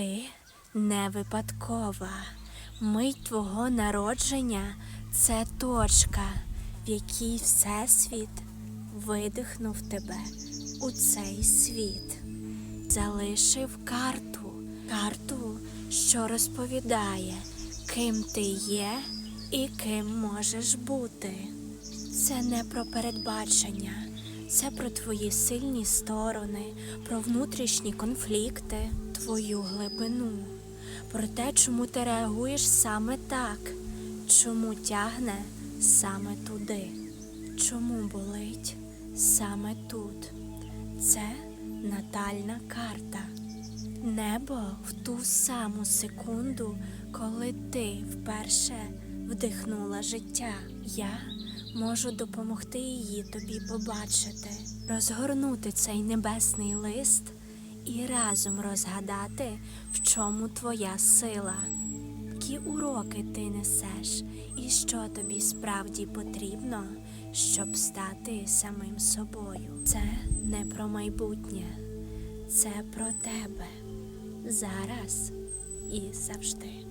Ти не випадкова. Мить твого народження це точка, в якій Всесвіт видихнув тебе у цей світ. Залишив карту, карту, що розповідає, ким ти є і ким можеш бути. Це не про передбачення, це про твої сильні сторони, про внутрішні конфлікти, твою глибину, про те, чому ти реагуєш саме так, чому тягне саме туди, чому болить саме тут. Це натальна карта. Небо в ту саму секунду, коли ти вперше вдихнула життя. Я можу допомогти її тобі побачити, розгорнути цей небесний лист і разом розгадати, в чому твоя сила, які уроки ти несеш, і що тобі справді потрібно, щоб стати самим собою. Це не про майбутнє, це про тебе зараз і завжди.